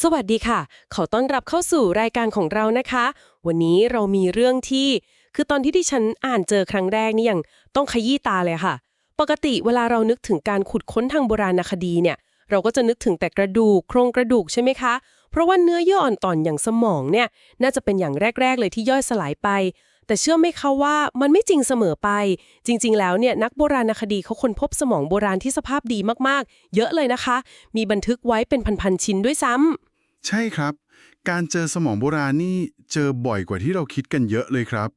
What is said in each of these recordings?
สวัสดีค่ะ ขอต้อนรับเข้าสู่รายการของเรานะคะ วันนี้เรามีเรื่องที่ คือตอนที่ดิฉันอ่านเจอครั้งแรกนี่ยังต้องขยี้ตาเลยค่ะ ปกติเวลาเรานึกถึงการขุดค้นทางโบราณคดีเนี่ย เราก็จะนึกถึงแต่กระดูกโครงกระดูกใช่ไหมคะ เพราะว่าเนื้อเยื่ออ่อนตอนอย่างสมองเนี่ย น่าจะเป็นอย่างแรก ๆ เลยที่ย่อยสลายไป แต่เชื่อไหมคะว่ามันไม่จริงเสมอไป จริง ๆ แล้วเนี่ยนักโบราณคดีเขาค้นพบสมองโบราณที่สภาพดีมากๆ เยอะเลยนะคะ มีบันทึกไว้เป็นพันๆชิ้นด้วยซ้ำใช่ครับ การเจอสมองโบราณนี่เจอบ่อยกว่าที่เราคิดกันเยอะเลยครับ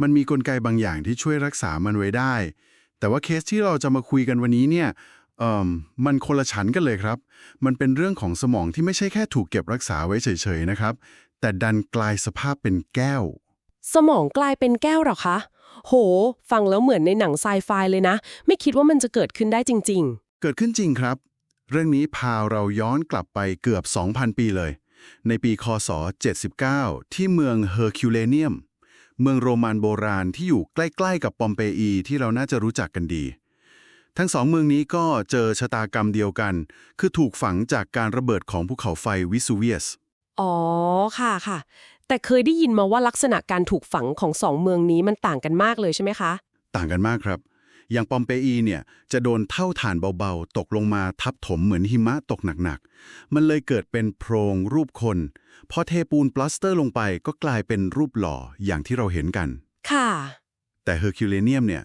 มันมีกลไกบางอย่างที่ช่วยรักษามันไว้ได้ แต่ว่าเคสที่เราจะมาคุยกันวันนี้เนี่ยเอ่อมันคนละชั้นกันเลยครับ มันเป็นเรื่องของสมองที่ไม่ใช่แค่ถูกเก็บรักษาไว้เฉยๆนะครับ แต่ดันกลายสภาพเป็นแก้ว สมองกลายเป็นแก้วเหรอคะ โห ฟังแล้วเหมือนในหนังไซไฟเลยนะ ไม่คิดว่ามันจะเกิดขึ้นได้จริงเกิดขึ้นจริงครับ เรื่องนี้พาเราย้อนกลับไปเกือบ 2,000 ปีเลย ในปีคศ 79 ที่เมืองเฮอร์คิวเลเนียม เมืองโรมันโบราณที่อยู่ใกล้ ๆ กับปอมเปอีที่เราน่าจะรู้จักกันดี ทั้งสองเมืองนี้ก็เจอชะตากรรมเดียวกัน คือถูกฝังจากการระเบิดของภูเขาไฟวิสูเวียสๆอ๋อ ค่ะค่ะ แต่เคยได้ยินมาว่าลักษณะการถูกฝังของสองเมืองนี้มันต่างกันมากเลยใช่ไหมคะ ต่างกันมากครับ อย่างปอมเปอีเนี่ยจะโดนเท่าฐานเบาๆ ตกลงมาทับถมเหมือนหิมะตกหนักๆ มันเลยเกิดเป็นโพรงรูปคน พอเทปูนปลาสเตอร์ลงไปก็กลายเป็นรูปหล่ออย่างที่เราเห็นกัน ค่ะ แต่เฮอร์คิวเลเนียมเนี่ย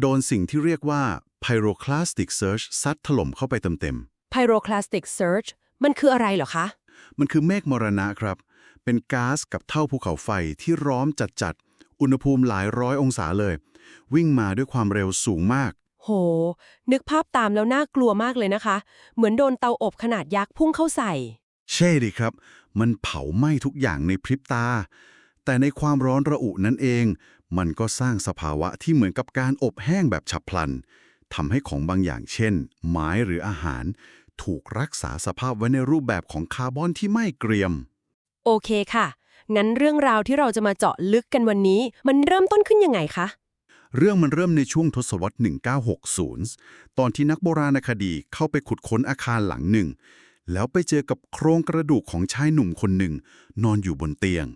โดนสิ่งที่เรียกว่า pyroclastic surge ซัดถล่มเข้าไปเต็ม pyroclastic surge มันคืออะไรเหรอคะๆมันคือเมฆมรณะครับ เป็นก๊าซกับเท่าภูเขาไฟที่ร้อนจัดๆ อุณหภูมิหลายร้อยองศาเลย วิ่งมาด้วยความเร็วสูงมาก โห นึกภาพตามแล้วน่ากลัวมากเลยนะคะ เหมือนโดนเตาอบขนาดยักษ์พุ่งเข้าใส่ ใช่ดิครับ มันเผาไหม้ทุกอย่างในพริบตา แต่ในความร้อนระอุนั่นเอง มันก็สร้างสภาวะที่เหมือนกับการอบแห้งแบบฉับพลันทำให้ของบางอย่างเช่น ไม้หรืออาหาร ถูกรักษาสภาพไว้ในรูปแบบของคาร์บอนที่ไม่เกรียม โอเคค่ะ งั้นเรื่องราวที่เราจะมาเจาะลึกกันวันนี้ มันเริ่มต้นขึ้นยังไงคะ เรื่องมันเริ่มในช่วงทศวรรษ 1960 ตอนที่นักโบราณคดีเข้าไปขุดค้นอาคารหลังหนึ่ง แล้วไปเจอกับโครงกระดูกของชายหนุ่มคนหนึ่ง นอนอยู่บนเตียง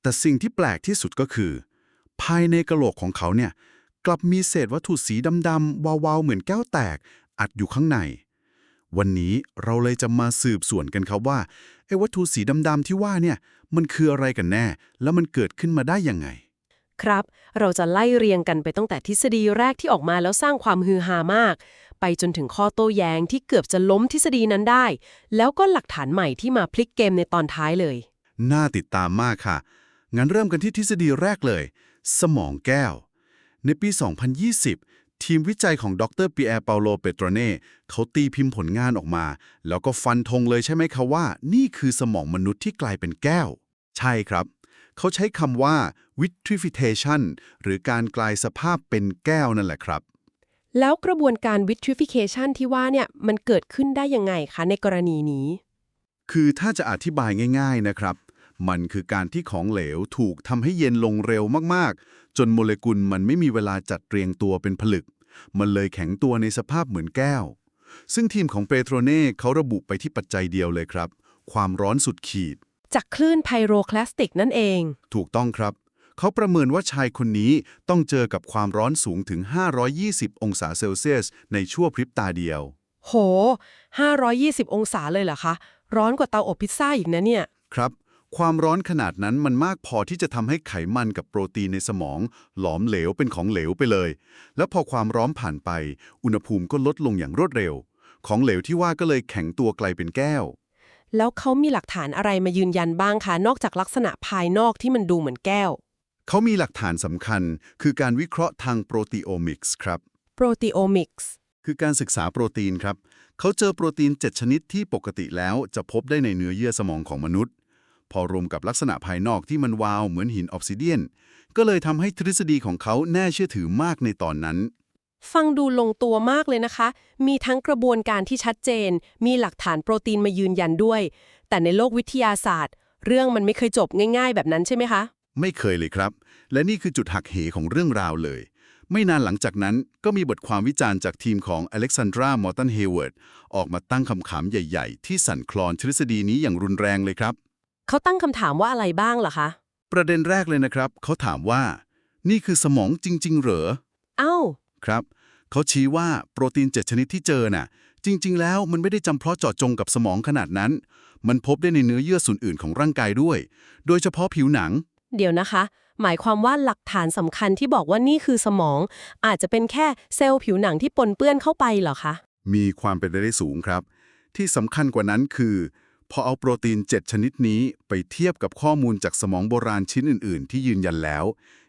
แต่สิ่งที่แปลกที่สุดก็คือ ภายในกระโหลกของเขาเนี่ยกลับมีเศษวัตถุสีดำๆวาวๆเหมือนแก้วแตก อัดอยู่ข้างใน วันนี้เราเลยจะมาสืบสวนกันครับว่าไอ้วัตถุสีดำๆที่ว่าเนี่ยมันคืออะไรกันแน่ แล้วมันเกิดขึ้นมาได้ยังไง ครับ เราจะไล่เรียงกันไปตั้งแต่ทฤษฎีแรกที่ออกมาแล้วสร้างความฮือฮามาก ไปจนถึงข้อโต้แย้งที่เกือบจะล้มทฤษฎีนั้นได้ แล้วก็หลักฐานใหม่ที่มาพลิกเกมในตอนท้ายเลย น่าติดตามมากค่ะ งั้นเริ่มกันที่ทฤษฎีแรกเลย สมองแก้ว ในปี 2020 ทีมวิจัยของดรปีแอร์เปาโลเปโตรเน่เขาตีพิมพ์ผลงานออกมา แล้วก็ฟันธงเลยใช่ไหมคะว่า นี่คือสมองมนุษย์ที่กลายเป็นแก้ว ใช่ครับ เขาใช้คำว่า vitrification หรือการกลายสภาพเป็นแก้วนั่นแหละครับ แล้วกระบวนการ vitrification ที่ว่าเนี่ยมันเกิดขึ้นได้ยังไงคะในกรณีนี้ คือถ้าจะอธิบายง่าย ๆนะครับมันคือการที่ของเหลวถูกทำให้เย็นลงเร็วมาก ๆ จนโมเลกุลมันไม่มีเวลาจัดเรียงตัวเป็นผลึก มันเลยแข็งตัวในสภาพเหมือนแก้ว ซึ่งทีมของเปโตรเน่เขาระบุไปที่ปัจจัยเดียวเลยครับ ความร้อนสุดขีด จากคลื่นไพโรคลาสติกนั่นเอง ถูกต้องครับ เขาประเมินว่าชายคนนี้ต้องเจอกับความร้อนสูงถึง 520 องศาเซลเซียส ในชั่วพริบตาเดียว โห 520 องศาเลยเหรอคะ ร้อนกว่าเตาอบพิซซ่าอีกนะเนี่ย ครับ ความร้อนขนาดนั้นมันมากพอที่จะทำให้ไขมันกับโปรตีนในสมอง หลอมเหลวเป็นของเหลวไปเลย แล้วพอความร้อนผ่านไป อุณหภูมิก็ลดลงอย่างรวดเร็ว ของเหลวที่ว่าก็เลยแข็งตัวไกลเป็นแก้ว แล้วเขามีหลักฐานอะไรมายืนยันบ้างคะนอกจากลักษณะภายนอกที่มันดูเหมือนแก้ว เขามีหลักฐานสำคัญ คือการวิเคราะห์ทางโปรตีโอมิกส์ครับ proteomics คือการศึกษาโปรตีนครับ เขาเจอโปรตีน 7 ชนิดที่ปกติแล้วจะพบได้ในเนื้อเยื่อสมองของมนุษย์ พอรวมกับลักษณะภายนอกที่มันวาวเหมือนหินออฟซิเดียน ก็เลยทำให้ทฤษฎีของเขาแน่เชื่อถือมากในตอนนั้น ฟังดูลงตัวมากเลยนะคะ มีทั้งกระบวนการที่ชัดเจน มีหลักฐานโปรตีนมายืนยันด้วย แต่ในโลกวิทยาศาสตร์ เรื่องมันไม่เคยจบง่าย ๆ แบบนั้นใช่ไหมคะ ไม่เคยเลยครับ และนี่คือจุดหักเหของเรื่องราวเลย ไม่นานหลังจากนั้นก็มีบทความวิจารณ์จากทีมของอเล็กซานดรามอร์ตันเฮเวิร์ดออกมาตั้งคำถามใหญ่ ๆ ที่สั่นคลอนทฤษฎีนี้อย่างรุนแรงเลยครับ เขาตั้งคำถามว่าอะไรบ้างเหรอคะ ประเด็นแรกเลยนะครับ เขาถามว่า นี่คือสมองจริง ๆ เหรอ เอ้า ครับ เขาชี้ว่าโปรตีน 7 ชนิดที่เจอน่ะ จริง ๆ แล้วมันไม่ได้จำเพาะเจาะจงกับสมองขนาดนั้น มันพบได้ในเนื้อเยื่อส่วนอื่นของร่างกายด้วย โดยเฉพาะผิวหนัง เดี๋ยวนะคะ หมายความว่าหลักฐานสำคัญที่บอกว่านี่คือสมอง อาจจะเป็นแค่เซลล์ผิวหนังที่ปนเปื้อนเข้าไปเหรอคะ มีความเป็นไปได้สูงครับ ที่สำคัญกว่านั้นคือ พอเอาโปรตีน 7 ชนิดนี้ไปเทียบกับข้อมูลจากสมองโบราณชิ้นอื่น ๆ ที่ยืนยันแล้ว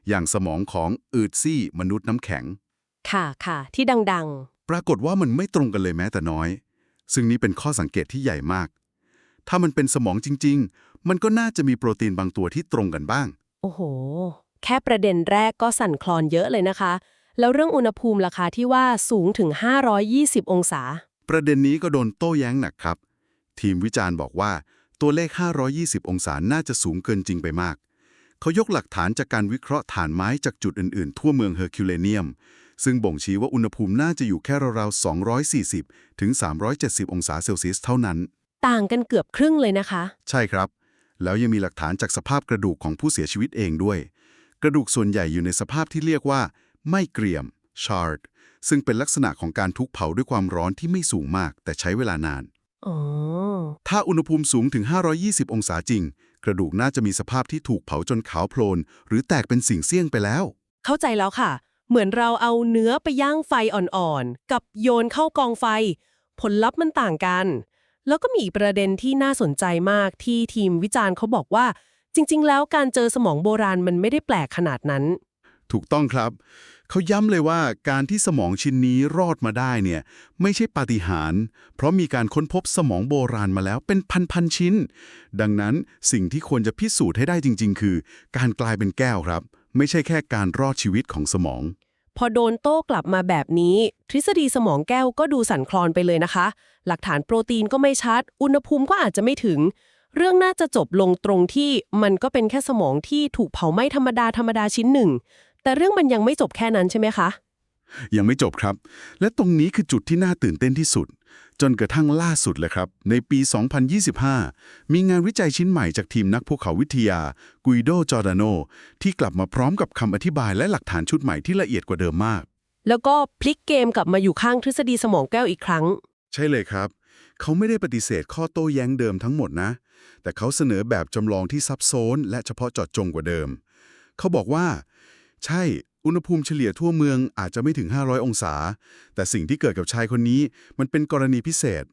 อย่างสมองของอืดซี่มนุษย์น้ำแข็ง ค่ะค่ะ ที่ดังปรากฏว่ามันไม่ตรงกันเลยแม้แต่น้อย ซึ่งนี้เป็นข้อสังเกตที่ใหญ่มาก ถ้ามันเป็นสมองจริง ๆ มันก็น่าจะมีโปรตีนบางตัวที่ตรงกันบ้างๆโอ้โห แค่ประเด็นแรกก็สั่นคลอนเยอะเลยนะคะ แล้วเรื่องอุณหภูมิราคาที่ว่าสูงถึง 520 องศา ประเด็นนี้ก็โดนโต้แย้งหนักครับ ทีมวิจารณ์บอกว่า ตัวเลข 520 องศาน่าจะสูงเกินจริงไปมาก เขายกหลักฐานจากการวิเคราะห์ฐานไม้จากจุดอื่นๆ ทั่วเมืองเฮอร์คิวเลเนียม ซึ่งบ่งชี้ว่าอุณหภูมิน่าจะอยู่แค่ราวๆ240 ถึง 370 องศาเซลเซียสเท่านั้น ต่างกันเกือบครึ่งเลยนะคะ ใช่ครับ แล้วยังมีหลักฐานจากสภาพกระดูกของผู้เสียชีวิตเองด้วย กระดูกส่วนใหญ่อยู่ในสภาพที่เรียกว่า ไม่เกรียม shard ซึ่งเป็นลักษณะของการทุกเผาด้วยความร้อนที่ไม่สูงมาก แต่ใช้เวลานาน อ๋อ ถ้าอุณหภูมิสูงถึง 520 องศาจริง กระดูกน่าจะมีสภาพที่ถูกเผาจนขาวโพลน หรือแตกเป็นสิ่งเสี้ยงไปแล้ว เข้าใจแล้วค่ะ เหมือนเราเอาเนื้อไปย่างไฟอ่อนๆ กับโยนเข้ากองไฟ ผลลัพธ์มันต่างกัน แล้วก็มีอีกประเด็นที่น่าสนใจมากที่ทีมวิจารณ์เขาบอกว่า จริง ๆ แล้วการเจอสมองโบราณมันไม่ได้แปลกขนาดนั้น ถูกต้องครับ เขาย้ำเลยว่าการที่สมองชิ้นนี้รอดมาได้เนี่ยไม่ใช่ปาฏิหาริย์เพราะมีการค้นพบสมองโบราณมาแล้วเป็นพันๆชิ้น ดังนั้นสิ่งที่ควรจะพิสูจน์ให้ได้จริง ๆ คือ การกลายเป็นแก้วครับ ไม่ใช่แค่การรอดชีวิตของสมอง พอโดนโต้กลับมาแบบนี้ ทฤษฎีสมองแก้วก็ดูสั่นคลอนไปเลยนะคะ หลักฐานโปรตีนก็ไม่ชัด อุณหภูมิก็อาจจะไม่ถึงเรื่องน่าจะจบลงตรงที่มันก็เป็นแค่สมองที่ถูกเผาไหม้ธรรมดาธรรมดาชิ้นหนึ่ง แต่เรื่องมันยังไม่จบแค่นั้นใช่ไหมคะ ยังไม่จบครับ และตรงนี้คือจุดที่น่าตื่นเต้นที่สุด จนกระทั่งล่าสุดเลยครับ ในปี 2025 มีงานวิจัยชิ้นใหม่จากทีมนักภูเขาวิทยากุยโดจอร์ดาโนที่กลับมาพร้อมกับคำอธิบายและหลักฐานชุดใหม่ที่ละเอียดกว่าเดิมมาก แล้วก็พลิกเกมกลับมาอยู่ข้างทฤษฎีสมองแก้วอีกครั้ง ใช่เลยครับ เขาไม่ได้ปฏิเสธข้อโต้แย้งเดิมทั้งหมดนะ แต่เขาเสนอแบบจำลองที่ซับซ้อนและเฉพาะเจาะจงกว่าเดิม เขาบอกว่า ใช่ อุณหภูมิเฉลี่ยทั่วเมืองอาจจะไม่ถึง 500 องศา แต่สิ่งที่เกิดกับชายคนนี้ มันเป็นกรณีพิเศษ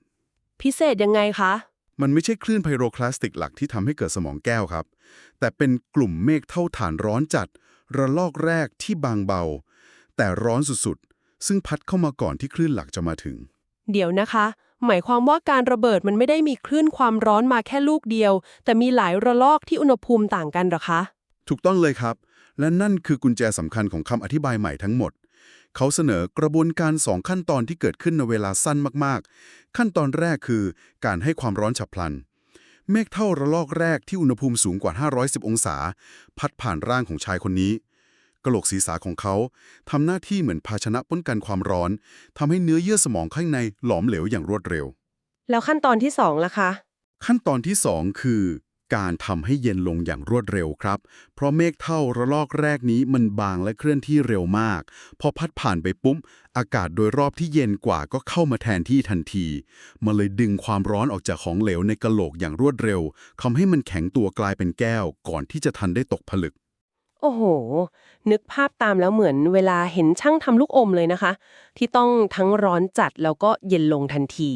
พิเศษยังไงคะ มันไม่ใช่คลื่นไพโรคลาสติกหลักที่ทำให้เกิดสมองแก้วครับ แต่เป็นกลุ่มเมฆเท่าฐานร้อนจัด ระลอกแรกที่บางเบา แต่ร้อนสุดๆ ซึ่งพัดเข้ามาก่อนที่คลื่นหลักจะมาถึง เดี๋ยวนะคะ หมายความว่าการระเบิดมันไม่ได้มีคลื่นความร้อนมาแค่ลูกเดียว แต่มีหลายระลอกที่อุณหภูมิต่างกันเหรอคะ ถูกต้องเลยครับ และนั่นคือกุญแจสำคัญของคำอธิบายใหม่ทั้งหมด เขาเสนอกระบวนการสองขั้นตอนที่เกิดขึ้นในเวลาสั้นมากๆ ขั้นตอนแรกคือการให้ความร้อนฉับพลัน เมฆเท่าระลอกแรกที่อุณหภูมิสูงกว่า 510 องศา พัดผ่านร่างของชายคนนี้กะโหลกศีรษะของเขาทำหน้าที่เหมือนภาชนะป้องกันความร้อนทำให้เนื้อเยื่อสมองข้างในหลอมเหลวอย่างรวดเร็ว แล้วขั้นตอนที่สองล่ะคะ ขั้นตอนที่2คือ การทำให้เย็นลงอย่างรวดเร็วครับ เพราะเมฆเท่าระลอกแรกนี้มันบางและเคลื่อนที่เร็วมาก พอพัดผ่านไปปุ๊บอากาศโดยรอบที่เย็นกว่าก็เข้ามาแทนที่ทันที มันเลยดึงความร้อนออกจากของเหลวในกะโหลกอย่างรวดเร็วทำให้มันแข็งตัวกลายเป็นแก้ว ก่อนที่จะทันได้ตกผลึก โอ้โห นึกภาพตามแล้วเหมือนเวลาเห็นช่างทำลูกอมเลยนะคะ ที่ต้องทั้งร้อนจัดแล้วก็เย็นลงทันที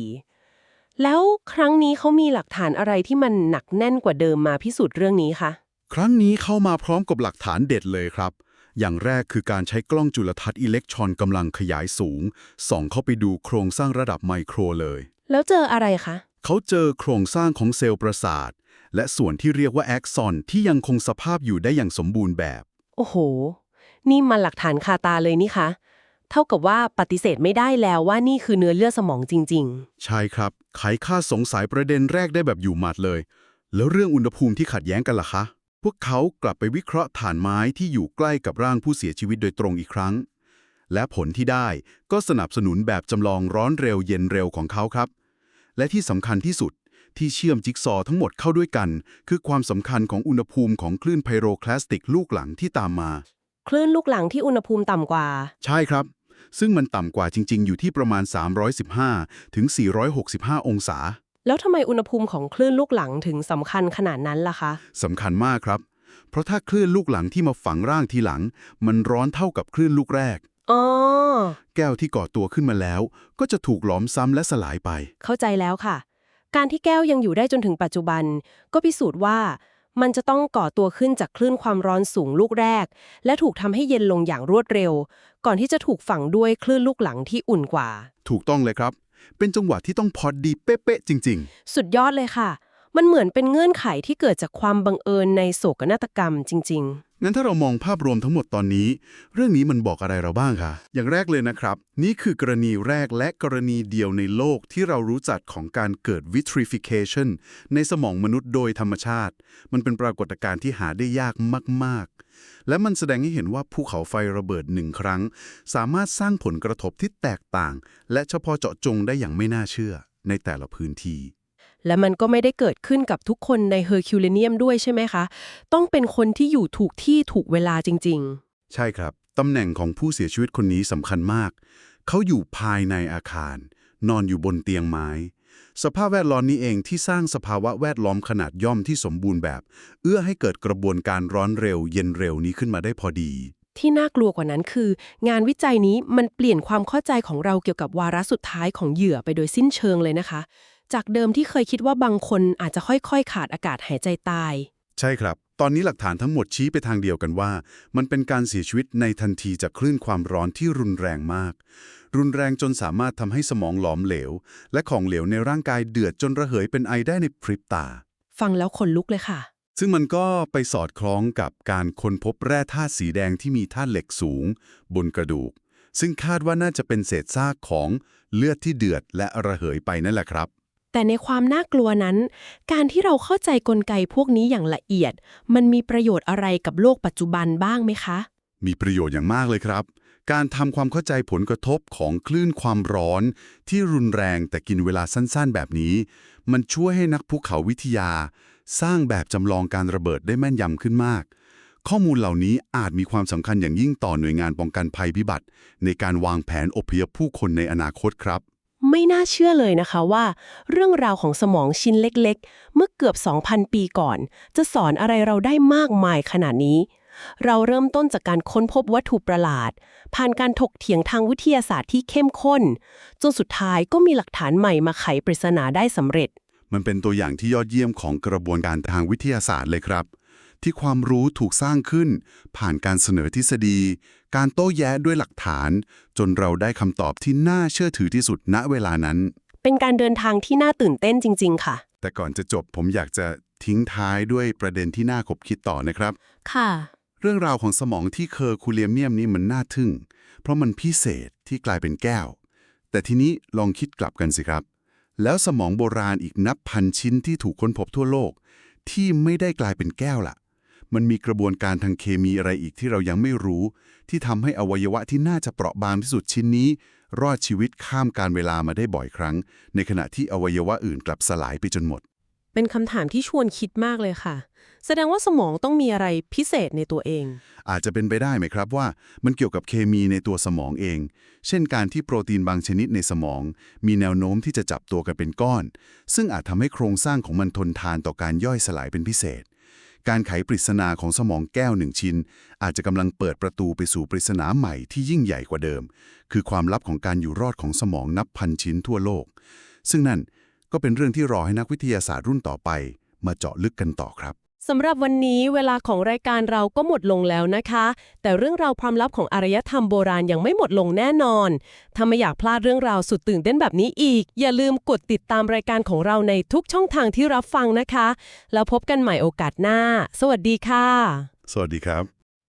แล้วครั้งนี้เขามีหลักฐานอะไรที่มันหนักแน่นกว่าเดิมมาพิสูจน์เรื่องนี้คะครั้งนี้เข้ามาพร้อมกับหลักฐานเด็ดเลยครับ อย่างแรกคือการใช้กล้องจุลทรรศน์อิเล็กทรอนกำลังขยายสูง ส่องเข้าไปดูโครงสร้างระดับไมโครเลย แล้วเจออะไรคะ เขาเจอโครงสร้างของเซลล์ประสาท และส่วนที่เรียกว่าแอ็กซอนที่ยังคงสภาพอยู่ได้อย่างสมบูรณ์แบบ โอ้โห นี่มันหลักฐานคาตาเลยนี่คะ เท่ากับว่าปฏิเสธไม่ได้แล้วว่านี่คือเนื้อเลือดสมองจริง ใช่ครับไขค่าสงสัยประเด็นแรกได้แบบอยู่หมัดเลย แล้วเรื่องอุณหภูมิที่ขัดแย้งกันล่ะคะ พวกเขากลับไปวิเคราะห์ฐานไม้ที่อยู่ใกล้กับร่างผู้เสียชีวิตโดยตรงอีกครั้ง และผลที่ได้ก็สนับสนุนแบบจำลองร้อนเร็วเย็นเร็วของเขาครับ และที่สำคัญที่สุดที่เชื่อมจิ๊กซอทั้งหมดเข้าด้วยกัน คือความสำคัญของอุณหภูมิของคลื่นไพโรคลาสติกลูกหลังที่ตามมา คลื่นลูกหลังที่อุณหภูมิต่ำกว่า ใช่ครับ ซึ่งมันต่ำกว่าจริง ๆ อยู่ที่ประมาณ 315 ถึง 465 องศา แล้วทำไมอุณหภูมิของคลื่นลูกหลังถึงสำคัญขนาดนั้นล่ะคะ สำคัญมากครับ เพราะถ้าคลื่นลูกหลังที่มาฝังร่างทีหลัง มันร้อนเท่ากับคลื่นลูกแรก อ๋อ แก้วที่ก่อตัวขึ้นมาแล้ว ก็จะถูกหลอมซ้ำและสลายไป เข้าใจแล้วค่ะ การที่แก้วยังอยู่ได้จนถึงปัจจุบัน ก็พิสูจน์ว่า มันจะต้องก่อตัวขึ้นจากคลื่นความร้อนสูงลูกแรก และถูกทำให้เย็นลงอย่างรวดเร็ว ก่อนที่จะถูกฝังด้วยคลื่นลูกหลังที่อุ่นกว่า ถูกต้องเลยครับ เป็นจังหวะที่ต้องพอดีเป๊ะๆจริงสุดยอดเลยค่ะ มันเหมือนเป็นเงื่อนไขที่เกิดจากความบังเอิญในโศกนาฏกรรมจริง ๆ งั้นถ้าเรามองภาพรวมทั้งหมดตอนนี้ เรื่องนี้มันบอกอะไรเราบ้างคะ อย่างแรกเลยนะครับ นี่คือกรณีแรกและกรณีเดียวในโลกที่เรารู้จักของการเกิด vitrification ในสมองมนุษย์โดยธรรมชาติ มันเป็นปรากฏการณ์ที่หาได้ยากมาก ๆ และมันแสดงให้เห็นว่าภูเขาไฟระเบิดหนึ่งครั้ง สามารถสร้างผลกระทบที่แตกต่าง และเฉพาะเจาะจงได้อย่างไม่น่าเชื่อในแต่ละพื้นที่ และมันก็ไม่ได้เกิดขึ้นกับทุกคนในเฮอร์คิวเลเนียมด้วยใช่ไหมคะ ต้องเป็นคนที่อยู่ถูกที่ถูกเวลาจริงใช่ครับ ตำแหน่งของผู้เสียชีวิตคนนี้สำคัญมาก เขาอยู่ภายในอาคาร นอนอยู่บนเตียงไม้ สภาพแวดล้อมนี้เองที่สร้างสภาวะแวดล้อมขนาดย่อมที่สมบูรณ์แบบ เอื้อให้เกิดกระบวนการร้อนเร็ว เย็นเร็วนี้ขึ้นมาได้พอดีๆที่น่ากลัวกว่านั้นคือ งานวิจัยนี้มันเปลี่ยนความเข้าใจของเราเกี่ยวกับวาระสุดท้ายของเหยื่อไปโดยสิ้นเชิงเลยนะคะ จากเดิมที่เคยคิดว่าบางคนอาจจะค่อยๆ ขาดอากาศหายใจตาย ใช่ครับ ตอนนี้หลักฐานทั้งหมดชี้ไปทางเดียวกันว่า มันเป็นการเสียชีวิตในทันทีจากคลื่นความร้อนที่รุนแรงมาก รุนแรงจนสามารถทำให้สมองหลอมเหลว และของเหลวในร่างกายเดือดจนระเหยเป็นไอได้ในพริบตา ฟังแล้วขนลุกเลยค่ะ ซึ่งมันก็ไปสอดคล้องกับการค้นพบแร่ธาตุสีแดงที่มีธาตุเหล็กสูง บนกระดูก ซึ่งคาดว่าน่าจะเป็นเศษซากของเลือดที่เดือดและระเหยไปนั่นแหละครับ แต่ในความน่ากลัวนั้น การที่เราเข้าใจกลไกพวกนี้อย่างละเอียด มันมีประโยชน์อะไรกับโลกปัจจุบันบ้างไหมคะ มีประโยชน์อย่างมากเลยครับ การทำความเข้าใจผลกระทบของคลื่นความร้อน ที่รุนแรงแต่กินเวลาสั้นๆ แบบนี้ มันช่วยให้นักภูเขาวิทยา สร้างแบบจำลองการระเบิดได้แม่นยำขึ้นมากข้อมูลเหล่านี้อาจมีความสำคัญอย่างยิ่งต่อหน่วยงานป้องกันภัยพิบัติ ในการวางแผนอพยพผู้คนในอนาคตครับ ไม่น่าเชื่อเลยนะคะว่า เรื่องราวของสมองชิ้นเล็กๆ เมื่อเกือบ 2,000 ปีก่อน จะสอนอะไรเราได้มากมายขนาดนี้ เราเริ่มต้นจากการค้นพบวัตถุประหลาด ผ่านการถกเถียงทางวิทยาศาสตร์ที่เข้มข้น จนสุดท้ายก็มีหลักฐานใหม่มาไขปริศนาได้สำเร็จ มันเป็นตัวอย่างที่ยอดเยี่ยมของกระบวนการทางวิทยาศาสตร์เลยครับ ที่ความรู้ถูกสร้างขึ้น ผ่านการเสนอทฤษฎี การโต้แย้ด้วยหลักฐาน จนเราได้คำตอบที่น่าเชื่อถือที่สุดณเวลานั้น เป็นการเดินทางที่น่าตื่นเต้นจริง ๆ ค่ะ แต่ก่อนจะจบผมอยากจะทิ้งท้ายด้วยประเด็นที่น่าขบคิดต่อนะครับ ค่ะ เรื่องราวของสมองที่เคอร์คูเลียมเนียมนี้มันน่าทึ่ง เพราะมันพิเศษที่กลายเป็นแก้ว แต่ทีนี้ลองคิดกลับกันสิครับ แล้วสมองโบราณอีกนับพันชิ้นที่ถูกค้นพบทั่วโลก ที่ไม่ได้กลายเป็นแก้วล่ะ มันมีกระบวนการทางเคมีอะไรอีกที่เรายังไม่รู้ ที่ทำให้อวัยวะที่น่าจะเปราะบางที่สุดชิ้นนี้ รอดชีวิตข้ามการเวลามาได้บ่อยครั้ง ในขณะที่อวัยวะอื่นกลับสลายไปจนหมด เป็นคำถามที่ชวนคิดมากเลยค่ะ แสดงว่าสมองต้องมีอะไรพิเศษในตัวเอง อาจจะเป็นไปได้ไหมครับว่า มันเกี่ยวกับเคมีในตัวสมองเอง เช่นการที่โปรตีนบางชนิดในสมอง มีแนวโน้มที่จะจับตัวกันเป็นก้อน ซึ่งอาจทำให้โครงสร้างของมันทนทานต่อการย่อยสลายเป็นพิเศษ การไขปริศนาของสมองแก้วหนึ่งชิ้น อาจจะกำลังเปิดประตูไปสู่ปริศนาใหม่ที่ยิ่งใหญ่กว่าเดิม คือความลับของการอยู่รอดของสมองนับพันชิ้นทั่วโลก ซึ่งนั่นก็เป็นเรื่องที่รอให้นักวิทยาศาสตร์รุ่นต่อไป มาเจาะลึกกันต่อครับ สำหรับวันนี้เวลาของรายการเราก็หมดลงแล้วนะคะ แต่เรื่องราวความลับของอารยธรรมโบราณยังไม่หมดลงแน่นอน ถ้าไม่อยากพลาดเรื่องราวสุดตื่นเต้นแบบนี้อีก อย่าลืมกดติดตามรายการของเราในทุกช่องทางที่รับฟังนะคะ แล้วพบกันใหม่โอกาสหน้า สวัสดีค่ะ สวัสดีครับ